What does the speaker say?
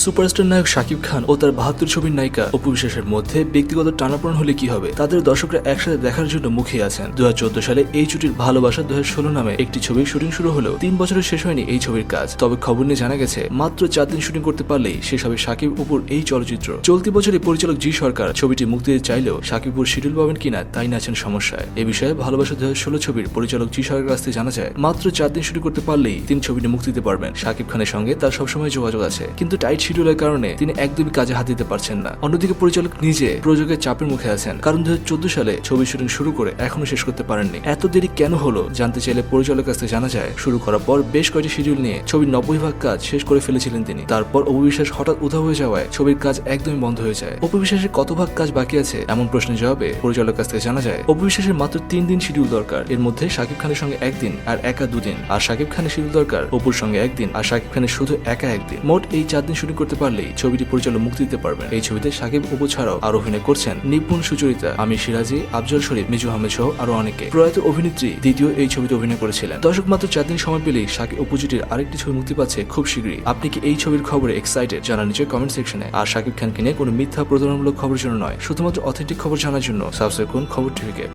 Superstar নায়ক শাকিব খান ও তার বাহাত্তর ছবির নায়িকা অপু বিশ্বাসের মধ্যে ব্যক্তিগত টানাপোড়েন হলে কি হবে? তাদের দর্শকরা একসাথে দেখার জন্য মুখে আছেন। দু হাজার চোদ্দ সালে এই জুটির ভালোবাসা দু হাজার ষোলো নামে একটি ছবির শুটিং শুরু হলেও তিন বছরের শেষ হয়নি এই ছবির কাজ। তবে খবর নিয়ে জানা গেছে, মাত্র চার দিন শুটিং করতে পারলেই শেষ হবে শাকিব অপুর এই চলচ্চিত্র। চলতি বছরে পরিচালক জি সরকার ছবিটি মুক্তি দিতে চাইলেও শাকিবপুর শিডিউল পাবেন কিনা তাই না আছেন সমস্যায়। এ বিষয়ে ভালোবাসা দু হাজার ষোলো ছবির পরিচালক জি সরকারের কাছ থেকে জানা যায়, মাত্র চার দিন শুটিং করতে পারলেই তিনি ছবিটি মুক্তি দিতে পারবেন। শাকিব খানের সঙ্গে তার সবসময় যোগাযোগ আছে। কিন্তু টাইট শিডিউলের কারণে তিনি একদমই কাজে হাত দিতে পারছেন না। অন্যদিকে পরিচালক নিজে প্রযোগের চাপের মুখে আছেন। কারণ দুই হাজার চোদ্দ সালে ছবি শুটিং শুরু করে এখনও শেষ করতে পারেননি। এত দেরি কেন হলো জানতে চাইলে পরিচালকের কাছ জানা যায়, শুরু করার পর বেশ কয়েকটি শিডিউল নিয়ে ছবির নব্বই ভাগ কাজ শেষ করে ফেলেছিলেন তিনি। তারপর অপবিশ্বাস হঠাৎ উধাও হয়ে যাওয়ায় ছবির কাজ একদমই বন্ধ হয়ে যায়। অপবিশ্বাসের কত ভাগ কাজ বাকি আছে এমন প্রশ্নের জবাবে পরিচালকের কাছ থেকে জানা যায়, অপবিশ্বাসের মাত্র তিন দিন শিডিউল দরকার। এর মধ্যে শাকিব খানের সঙ্গে একদিন আর একা দুদিন। আর শাকিব খানের শিডিউল দরকার, অপুর সঙ্গে একদিন। আর শাকিব খানের শুধু একা একদিন। মোট এই চার দিন শুটিং করতে পারলেই ছবিটি পরিচালক মুক্তি দিতে পারবেন। এই ছবিতে শাকিব অপু ছাড়াও আর অভিনয় করছেন নিপুণ সুচরিতা আমি সিরাজি, আফজল শরীফ, মিজু আহমেদ সহ আরও অনেকে। প্রয়াত অভিনেত্রী দ্বিতীয় এই ছবিতে অভিনয় করেছিলেন। দর্শক, মাত্র চার দিন সময় পেলেই শাকিব অপু আরেকটি ছবি মুক্তি পাচ্ছে খুব শীঘ্রই। আপনি কি এই ছবির খবরে এক্সাইটেড জানা নিচে কমেন্ট সেকশনে আর শাকিব খানকে নিয়ে কোনো মিথ্যা প্রতারণামূলক খবর জন্য নয়। শুধুমাত্র অথেন্টিক খবর জানার জন্য সাবস্ক্রাইব করুন খবর টিভিকে।